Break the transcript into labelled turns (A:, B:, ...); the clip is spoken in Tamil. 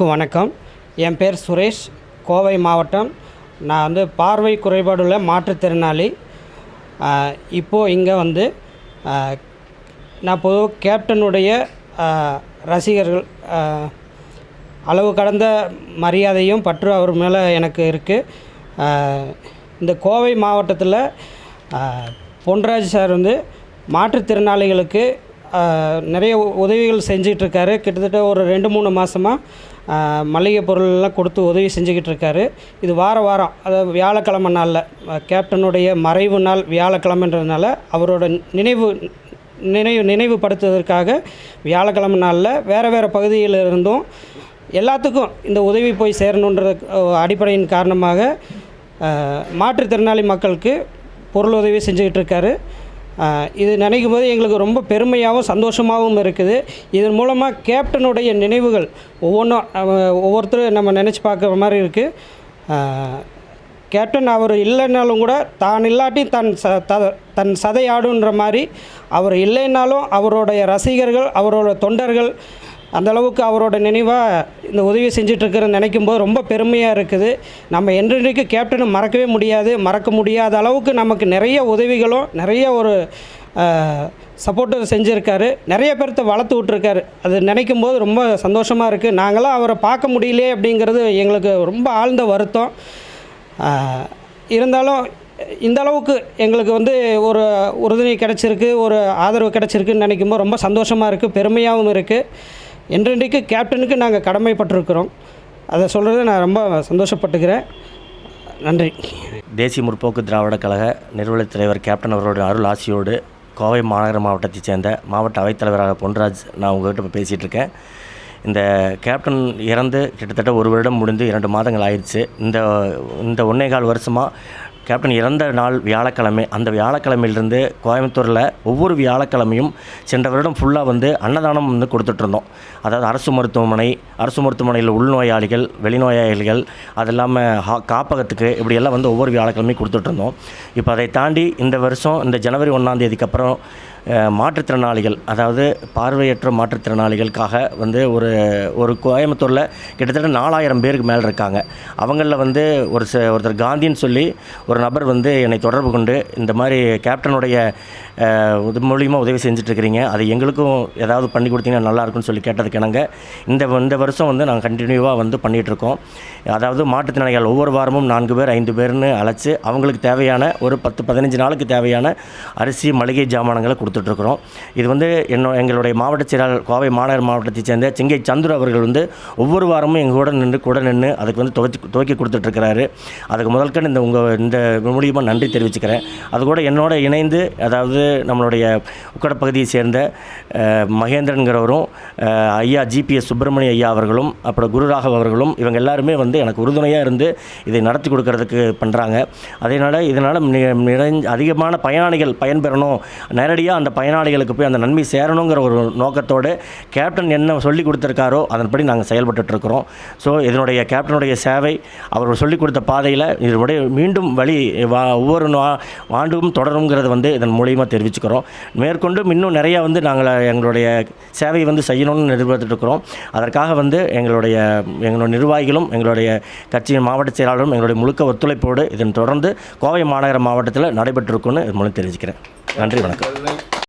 A: அனைவருக்கும் வணக்கம். என் பேர் சுரேஷ். கோவை மாவட்டம். நான் வந்து பார்வை குறைபாடுள்ள மாற்றுத்திறனாளி. இப்போது இங்கே வந்து நான் பொதுவாக கேப்டனுடைய ரசிகர்கள் அளவு கடந்த மரியாதையும் பற்று அவர் மேலே எனக்கு இருக்குது இந்த கோவை மாவட்டத்தில் பொன்ராஜ் சார் வந்து மாற்றுத்திறனாளிகளுக்கு நிறைய உதவிகள் செஞ்சுக்கிட்டு இருக்காரு கிட்டத்தட்ட ஒரு ரெண்டு மூணு மாதமாக மளிகை பொருள்லாம் கொடுத்து உதவி செஞ்சுக்கிட்டு இருக்காரு இது வார வாரம் அதாவது வியாழக்கிழமை நாளில் கேப்டனுடைய மறைவு நாள் வியாழக்கிழமைன்றதுனால அவரோட நினைவு நினைவு நினைவுபடுத்துவதற்காக வியாழக்கிழமை நாளில் வேறு வேறு பகுதியில் இருந்தும் எல்லாத்துக்கும் இந்த உதவி போய் சேரணுன்ற அடிப்படையின் காரணமாக மாற்றுத்திறனாளி மக்களுக்கு பொருள் உதவி செஞ்சுக்கிட்டு இருக்காரு இது நினைக்கும் போது எங்களுக்கு ரொம்ப பெருமையாகவும் சந்தோஷமாகவும் இருக்குது. இதன் மூலமாக கேப்டனுடைய நினைவுகள் ஒவ்வொன்றும் ஒவ்வொருத்தரும் நம்ம நினச்சி பார்க்குற மாதிரி இருக்குது கேப்டன் அவர் இல்லைன்னாலும் கூட தான் இல்லாட்டி தன் ச த தன் சதை ஆடுன்ற மாதிரி அவர் இல்லைன்னாலும் அவருடைய ரசிகர்கள் அவரோட தொண்டர்கள் அந்தளவுக்கு அவரோட நினைவாக இந்த உதவி செஞ்சிட்ருக்கிறன்னு நினைக்கும் போது ரொம்ப பெருமையாக இருக்குது. நம்ம என்றைக்கு கேப்டனை மறக்கவே முடியாது மறக்க முடியாத அளவுக்கு நமக்கு நிறைய உதவிகளும் நிறைய ஒரு சப்போர்ட்டும் செஞ்சுருக்காரு. நிறைய பேர்த்த வளர்த்து விட்ருக்காரு அது நினைக்கும் போது ரொம்ப சந்தோஷமாக இருக்குது நாங்களாம் அவரை பார்க்க முடியலையே அப்படிங்கிறது எங்களுக்கு ரொம்ப ஆழ்ந்த வருத்தம். இருந்தாலும் இந்த அளவுக்கு எங்களுக்கு வந்து ஒரு உறுதுணை கிடச்சிருக்கு ஒரு ஆதரவு கிடச்சிருக்குன்னு நினைக்கும்போது ரொம்ப சந்தோஷமாக இருக்குது பெருமையாகவும் இருக்குது என்றென்றைக்கு கேப்டனுக்கு நாங்கள் கடமைப்பட்டிருக்கிறோம். அதை சொல்கிறது நான் ரொம்ப சந்தோஷப்பட்டுக்கிறேன். நன்றி.
B: தேசிய முற்போக்கு திராவிட கழக நிறுவனத் தலைவர் கேப்டன் அவரோட அருள் ஆசியோடு கோவை மாநகர மாவட்டத்தைச் சேர்ந்த மாவட்ட அவைத்தலைவராக பொன்ராஜ் நான் உங்கள்கிட்ட இப்போ பேசிகிட்டு இருக்கேன். இந்த கேப்டன் இறந்து கிட்டத்தட்ட ஒரு வருடம் முடிந்து இரண்டு மாதங்கள் ஆயிடுச்சு. இந்த இந்த ஒன்னே கால் வருஷமாக கேப்டன் இறந்த நாள் வியாழக்கிழமை அந்த வியாழக்கிழமையிலிருந்து கோயம்புத்தூரில் ஒவ்வொரு வியாழக்கிழமையும் சென்ற வருடம் ஃபுல்லாக வந்து அன்னதானம் வந்து கொடுத்துட்ருந்தோம் அதாவது அரசு மருத்துவமனை அரசு மருத்துவமனையில் உள்நோயாளிகள் வெளிநோயாளிகள் அது இல்லாமல் ஹா காப்பகத்துக்கு இப்படியெல்லாம் வந்து ஒவ்வொரு வியாழக்கிழமையும் கொடுத்துட்ருந்தோம் இப்போ அதை தாண்டி இந்த வருஷம் இந்த ஜனவரி ஒன்றாந்தேதிக்கு அப்புறம் மாற்றுத்திறனாளிகள் அதாவது பார்வையற்ற மாற்றுத்திறனாளிகளுக்காக வந்து ஒரு ஒரு கோயம்புத்தூரில் கிட்டத்தட்ட நாலாயிரம் பேருக்கு மேலே இருக்காங்க. அவங்களில் வந்து ஒரு ச ஒருத்தர் காந்தின்னு சொல்லி ஒரு நபர் வந்து என்னை தொடர்பு கொண்டு இந்த மாதிரி கேப்டனுடைய இது மூலியமாக உதவி செஞ்சுட்ருக்கிறீங்க. அது எங்களுக்கும் ஏதாவது பண்ணி கொடுத்தீங்கன்னா நல்லா இருக்கும்னு சொல்லி கேட்டதுக்கு இணங்க இந்த இந்த வருஷம் வந்து நாங்கள் கண்டினியூவாக வந்து பண்ணிகிட்ருக்கோம் அதாவது மாற்றுத்திறனாளிகள் ஒவ்வொரு வாரமும் நான்கு பேர் ஐந்து பேர்னு அழைச்சி அவங்களுக்கு தேவையான ஒரு பத்து பதினஞ்சு நாளுக்கு தேவையான அரிசி மளிகை ஜாமானங்களை கொடுத்துட்ருக்குறோம். இது வந்து என்னோ எங்களுடைய மாவட்ட செயலாளர் கோவை மாநகர மாவட்டத்தைச் சேர்ந்த சிங்கை சந்துரு அவர்கள் வந்து ஒவ்வொரு வாரமும் எங்கள் கூட நின்று கூட நின்று அதுக்கு வந்து துவச்சி துவக்கி கொடுத்துட்ருக்கிறாரு. அதுக்கு முதல்கண் இந்த உங்கள் இந்த மூலியமாக நன்றி தெரிவிச்சுக்கிறேன். அது கூட என்னோட இணைந்து அதாவது நம்மளுடைய உக்கடப்பகுதியை சேர்ந்த அஹ், மகேந்திரன்கிறவரும் ஐயா ஜிபிஎஸ் சுப்பிரமணிய ஐயா அவர்களும் அப்புறம் குருராகவ் அவர்களும் இவங்க எல்லாருமே வந்து எனக்கு உறுதுணையாக இருந்து இதை நடத்தி கொடுக்கறதுக்கு பண்ணுறாங்க அதனால் இதனால் நிறைஞ்ச அதிகமான பயனாளிகள் பயன்பெறணும். நேரடியாக அந்த பயனாளிகளுக்கு போய் அந்த நன்மை சேரணுங்கிற ஒரு நோக்கத்தோடு கேப்டன் என்ன சொல்லி கொடுத்துருக்காரோ அதன்படி நாங்கள் செயல்பட்டுட்ருக்குறோம் ஸோ இதனுடைய கேப்டனுடைய சேவை அவர் சொல்லிக் கொடுத்த பாதையில் இதனுடைய மீண்டும் வழி வா ஒவ்வொரு நா- ஆண்டும் தொடருங்கிறது வந்து இதன் மூலியமாக தெரிவிச்சுக்கிறோம். மேற்கொண்டும் இன்னும் நிறையா வந்து நாங்கள் எங்களுடைய சேவை வந்து செய்யணும்னு எதிர்பார்த்துட்ருக்கிறோம் அதற்காக வந்து எங்களுடைய எங்களுடைய நிர்வாகிகளும் எங்களுடைய கட்சியின் மாவட்ட செயலாளரும் எங்களுடைய முழுக்க ஒத்துழைப்போடு இதன் தொடர்ந்து கோவை மாநகர மாவட்டத்தில் நடைபெற்றிருக்குன்னு இது மூலம் தெரிவிக்கிறேன் நன்றி வணக்கம்.